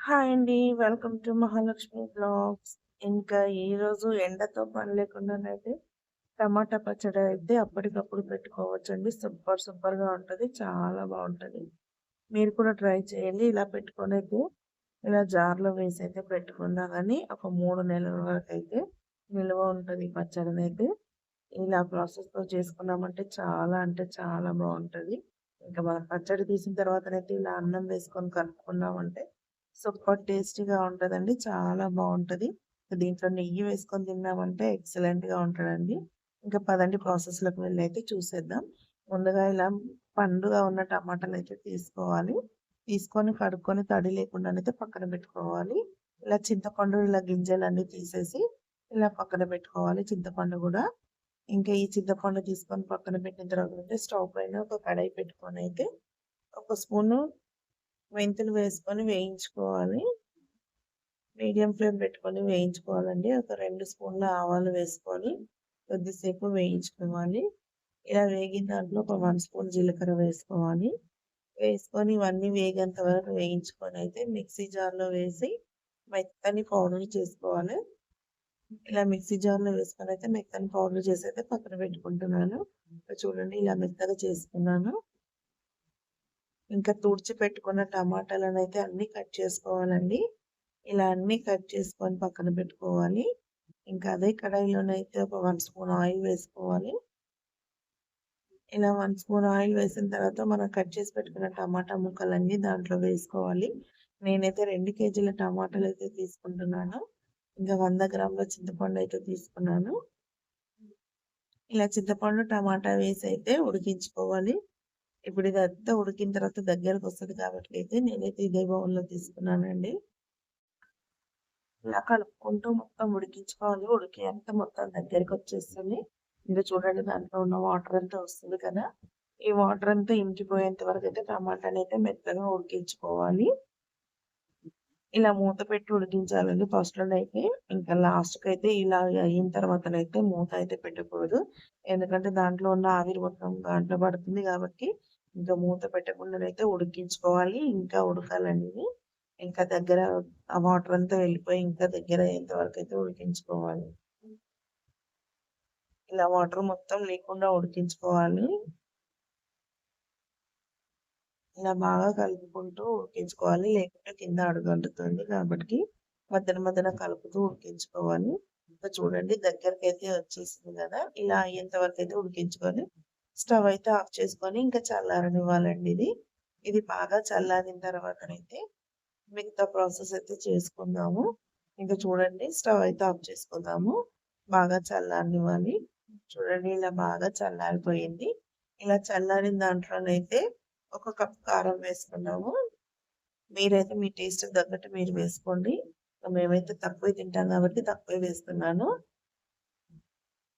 Hi అండి. Welcome to Mahalakshmi blogs. ఇంకా ఈరోజు ఎండతో పని లేకుండానైతే టమాటా పచ్చడి అయితే అప్పటికప్పుడు పెట్టుకోవచ్చండి. సూపర్ సూపర్‌గా ఉంటుంది చాలా బాగుంటుంది మీరు కూడా ట్రై చేయండి. ఇలా పెట్టుకొని అయితే ఇలా జార్‌లో వేసైతే పెట్టుకున్నా కానీ ఒక మూడు నెలల వరకు అయితే నిల్వ ఉంటుంది ఈ అయితే ఇలా ప్రాసెస్‌తో చేసుకున్నామంటే చాలా అంటే చాలా బాగుంటుంది ఇంకా మనం పచ్చడి తీసిన తర్వాతనైతే ఇలా అన్నం వేసుకొని కలుపుకున్నామంటే సూపర్ టేస్టీగా ఉంటదండి. చాలా బాగుంటుంది దీంట్లో నెయ్యి వేసుకొని తిన్నామంటే ఎక్సలెంట్‌గా ఉంటుందండి ఇంకా పదండి ప్రాసెస్‌లోకి అయితే చూసేద్దాం. ముందుగా ఇలా పండుగా ఉన్న టమాటాలు అయితే తీసుకోవాలి. తీసుకొని కడుక్కొని తడి లేకుండా అయితే పక్కన పెట్టుకోవాలి. ఇలా చింతపండు ఇలా గింజలన్నీ తీసేసి ఇలా పక్కన పెట్టుకోవాలి చింతపండు కూడా ఇంకా ఈ చింతపండు తీసుకొని పక్కన పెట్టిన తర్వాత స్టవ్ పైన ఒక కడాయి అయితే ఒక స్పూను మెంతులు వేసుకొని వేయించుకోవాలి. మీడియం ఫ్లేమ్ పెట్టుకొని వేయించుకోవాలండి. ఒక రెండు స్పూన్ల ఆవాలు వేసుకొని కొద్దిసేపు వేయించుకోవాలి. ఇలా వేగిన దాంట్లో ఒక వన్ స్పూన్ జీలకర్ర వేసుకోవాలి. వేసుకొని ఇవన్నీ వేగేంత వరకు అయితే మిక్సీ జార్‌లో వేసి మెత్తని పౌడర్ చేసుకోవాలి. ఇలా మిక్సీ జార్‌లో వేసుకొని అయితే మెత్తని పౌడర్ చేసి అయితే పక్కన పెట్టుకుంటున్నాను. చూడండి ఇలా మెత్తగా చేసుకున్నాను. ఇంకా తుడిచి పెట్టుకున్న అయితే అన్నీ కట్ చేసుకోవాలండి. ఇలా అన్నీ కట్ చేసుకొని పక్కన పెట్టుకోవాలి. ఇంకా అదే కడాయిలోనైతే ఒక వన్ స్పూన్ ఆయిల్ వేసుకోవాలి. ఇలా వన్ స్పూన్ ఆయిల్ వేసిన తర్వాత మనం కట్ చేసి పెట్టుకున్న టమాటా ముక్కలన్నీ దాంట్లో వేసుకోవాలి. నేనైతే రెండు కేజీల టమాటాలు అయితే తీసుకుంటున్నాను. ఇంకా వంద గ్రాముల చింతపండు అయితే తీసుకున్నాను. ఇలా చింతపండు, టమాటా వేసి అయితే ఉడికించుకోవాలి. ఇప్పుడు ఇదంతా ఉడికిన తర్వాత దగ్గరకొస్తది కాబట్టి అయితే నేనైతే ఇదే బౌల్‌లో తీసుకున్నానండి. ఇలా కలుపుకుంటూ మొత్తం ఉడికించుకోవాలి. ఉడికేంత మొత్తం దగ్గరికొచ్చేస్తుంది. ఇంకా చూడండి దాంట్లో ఉన్న వాటర్ అంతా వస్తుంది కదా! ఈ వాటర్ అంతా ఇంకిపోయేంత వరకైతే టమాటానైతే మెత్తగా ఉడికించుకోవాలి. ఇలా మూత పెట్టి ఉడికించాలండి ఫస్ట్‌లోనైతే. ఇంకా లాస్ట్‌కైతే ఇలా అయిన తర్వాతనైతే మూత అయితే పెట్టకూడదు. ఎందుకంటే దాంట్లో ఉన్న ఆవిరి మొత్తం దాంట్లో పడుతుంది కాబట్టి ఇంకా మూత పెట్టకుండానైతే ఉడికించుకోవాలి. ఇంకా ఉడకాలండి ఇంకా దగ్గర ఆ వాటర్ అంతా వెళ్ళిపోయి ఇంకా దగ్గర అయ్యేంత అయితే ఉడికించుకోవాలి. ఇలా వాటర్ మొత్తం లేకుండా ఉడికించుకోవాలి. ఇలా బాగా కలుపుకుంటూ ఉడికించుకోవాలి. లేకుంటే కింద అడుగంటుతుంది కాబట్టి మధ్యన మధ్యన కలుపుతూ ఉడికించుకోవాలి. ఇంకా చూడండి దగ్గరకైతే వచ్చేసింది కదా! ఇలా అయ్యేంత అయితే ఉడికించుకొని స్టవ్ అయితే ఆఫ్ చేసుకొని ఇంకా చల్లారనివ్వాలండి ఇది. ఇది బాగా చల్లారిన తర్వాతనైతే మిగతా ప్రాసెస్ అయితే చేసుకుందాము. ఇంకా చూడండి స్టవ్ అయితే ఆఫ్ చేసుకుందాము. బాగా చల్లారనివ్వాలి. చూడండి ఇలా బాగా చల్లారిపోయింది. ఇలా చల్లారిన దాంట్లోనైతే ఒక కప్ కారం వేసుకున్నాము. మీరైతే మీ టేస్ట్ తగ్గట్టు మీరు వేసుకోండి. మేమైతే తక్కువే తింటాం కాబట్టి తక్కువే వేస్తున్నాను.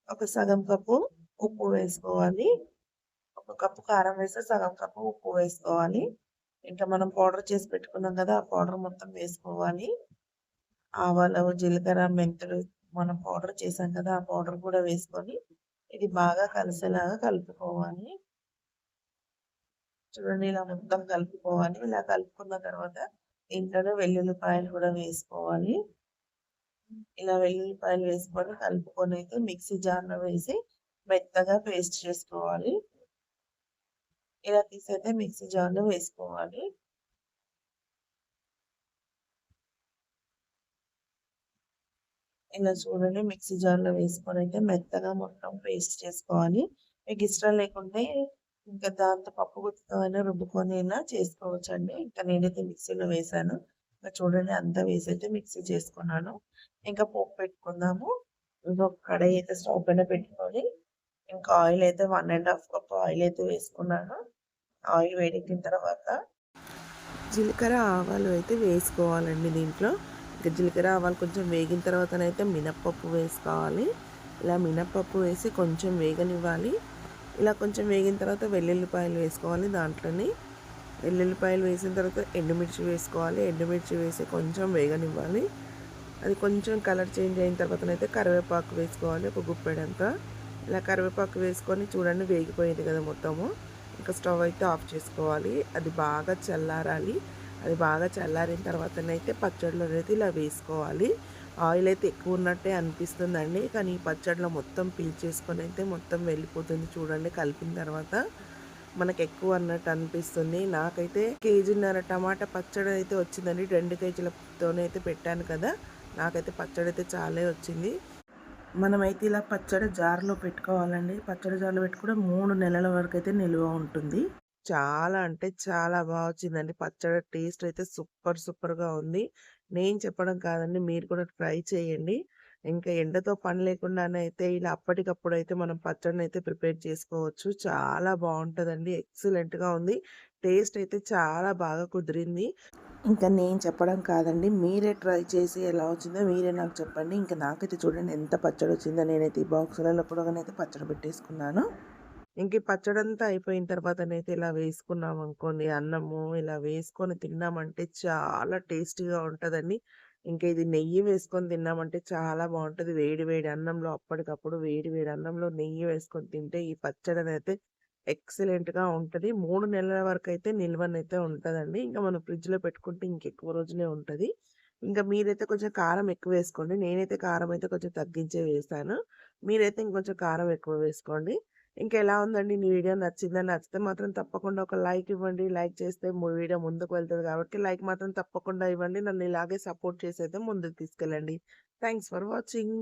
ఒక సగం కప్పు ఉప్పు వేసుకోవాలి. ఒక కప్పు కారం వేస్తే సగం కప్పు ఉప్పు వేసుకోవాలి. ఇంకా మనం పౌడర్ చేసి పెట్టుకున్నాం కదా! ఆ పౌడర్ మొత్తం వేసుకోవాలి. ఆవాలు, జీలకర్ర, మెంతులు మనం పౌడర్ చేసాం కదా! ఆ పౌడర్ కూడా వేసుకొని ఇది బాగా కలిసేలాగా కలుపుకోవాలి. చూడండి ఇలా మొత్తం కలుపుకోవాలి. ఇలా కలుపుకున్న తర్వాత ఇంట్లో వెల్లుల్లిపాయలు కూడా వేసుకోవాలి. ఇలా వెల్లుల్లిపాయలు వేసుకొని కలుపుకొని అయితే మిక్సీ జార్‌లో వేసి మెత్తగా పేస్ట్ చేసుకోవాలి. ఇలా తీసైతే మిక్సీ జార్‌లో వేసుకోవాలి. ఇలా చూడండి మిక్సీ జార్‌లో అయితే మెత్తగా మొత్తం పేస్ట్ చేసుకోవాలి. మీకు ఇష్టం లేకుంటే ఇంకా దాంతో పప్పు గుత్తితో అయినా రుబ్బుకొని అయినా చేసుకోవచ్చండి. ఇంకా నేనైతే మిక్సీలో వేసాను ఇంకా చూడండి అంతా అయితే మిక్సీ చేసుకున్నాను. ఇంకా పోపు పెట్టుకుందాము. ఇంకొక కడాయి అయితే స్టవ్ పైన పెట్టుకొని ఇంకా ఆయిల్ అయితే one and half cup oil అయితే వేసుకున్నాను. ఆయిల్ వేడెక్కిన తర్వాత జీలకర్ర, ఆవాలు అయితే వేసుకోవాలండి దీంట్లో. ఇంకా జీలకర్ర, ఆవాలు కొంచెం వేగిన తర్వాతనైతే మినప్పప్పు వేసుకోవాలి. ఇలా మినపప్పు వేసి కొంచెం వేగనివ్వాలి. ఇలా కొంచెం వేగిన తర్వాత వెల్లుల్లిపాయలు వేసుకోవాలి దాంట్లోనే. వెల్లుల్లిపాయలు వేసిన తర్వాత ఎండుమిర్చి వేసుకోవాలి. ఎండుమిర్చి వేసి కొంచెం వేగనివ్వాలి. అది కొంచెం కలర్ చేంజ్ అయిన తర్వాతనైతే కరివేపాకు వేసుకోవాలి ఒక గుప్పెడంతా. ఇలా కరివేపాకు వేసుకొని చూడండి వేగిపోయింది కదా మొత్తము. ఇంకా స్టవ్ అయితే ఆఫ్ చేసుకోవాలి. అది బాగా చల్లారాలి. అది బాగా చల్లారిన తర్వాతనైతే పచ్చడిలో అనేది ఇలా వేసుకోవాలి. ఆయిల్ అయితే ఎక్కువ ఉన్నట్టే అనిపిస్తుందండి. కానీ ఈ పచ్చడిలో మొత్తం పీల్చేసుకొని అయితే మొత్తం వెళ్ళిపోతుంది చూడండి కలిపిన తర్వాత. మనకు ఎక్కువ అన్నట్టు అనిపిస్తుంది. నాకైతే కేజీన్నర టమాటా పచ్చడి అయితే వచ్చిందండి. రెండు కేజీలతోనైతే పెట్టాను కదా. నాకైతే పచ్చడి అయితే చాలే వచ్చింది. మనమైతే ఇలా పచ్చడి జార్లో పెట్టుకోవాలండి. పచ్చడి జార్లో పెట్టుకుంటే మూడు నెలల వరకు అయితే నిల్వ ఉంటుంది. చాలా అంటే చాలా బాగా వచ్చిందండి. పచ్చడి టేస్ట్ అయితే సూపర్ సూపర్గా ఉంది. నేను చెప్పడం కాదండి మీరు కూడా ట్రై చేయండి. ఇంకా ఎండతో పని లేకుండానే అయితే ఇలా అప్పటికప్పుడు అయితే మనం పచ్చడిని అయితే ప్రిపేర్ చేసుకోవచ్చు. చాలా బాగుంటుందండి. ఎక్సలెంట్గా ఉంది. టేస్ట్ అయితే చాలా బాగా కుదిరింది. ఇంకా నేను చెప్పడం కాదండి. మీరే ట్రై చేసి ఎలా వచ్చిందో మీరే నాకు చెప్పండి. ఇంకా నాకైతే చూడండి ఎంత పచ్చడి వచ్చిందో. నేనైతే ఈ బాక్సులలో కూడా అయితే పచ్చడి పెట్టేసుకున్నాను. ఇంక ఈ పచ్చడి అంతా అయిపోయిన తర్వాతనైతే ఇలా వేసుకున్నాం అనుకోండి. అన్నము ఇలా వేసుకొని తిన్నామంటే చాలా టేస్టీగా ఉంటుందండి. ఇంకా ఇది నెయ్యి వేసుకొని తిన్నామంటే చాలా బాగుంటుంది. వేడి వేడి అన్నంలో అప్పటికప్పుడు వేడి వేడి అన్నంలో నెయ్యి వేసుకొని తింటే ఈ పచ్చడి అయితే ఎక్సలెంట్‌గా ఉంటుంది మూడు నెలల వరకు అయితే నిల్వనైతే ఉంటుందండి ఇంకా మనం ఫ్రిడ్జ్‌లో పెట్టుకుంటే ఇంకెక్కువ రోజులే ఉంటుంది ఇంకా మీరైతే కొంచెం కారం ఎక్కువ వేసుకోండి. నేనైతే కారం అయితే కొంచెం తగ్గించే వేస్తాను మీరైతే ఇంకొంచెం కారం ఎక్కువ వేసుకోండి. ఇంకా ఎలా ఉందండి నీ వీడియో నచ్చిందని నచ్చితే మాత్రం తప్పకుండా ఒక లైక్ ఇవ్వండి. లైక్ చేస్తే మీ వీడియో ముందుకు వెళ్తుంది కాబట్టి లైక్ మాత్రం తప్పకుండా ఇవ్వండి. నన్ను ఇలాగే సపోర్ట్ చేసి అయితే ముందుకు తీసుకెళ్ళండి. Thanks for watching.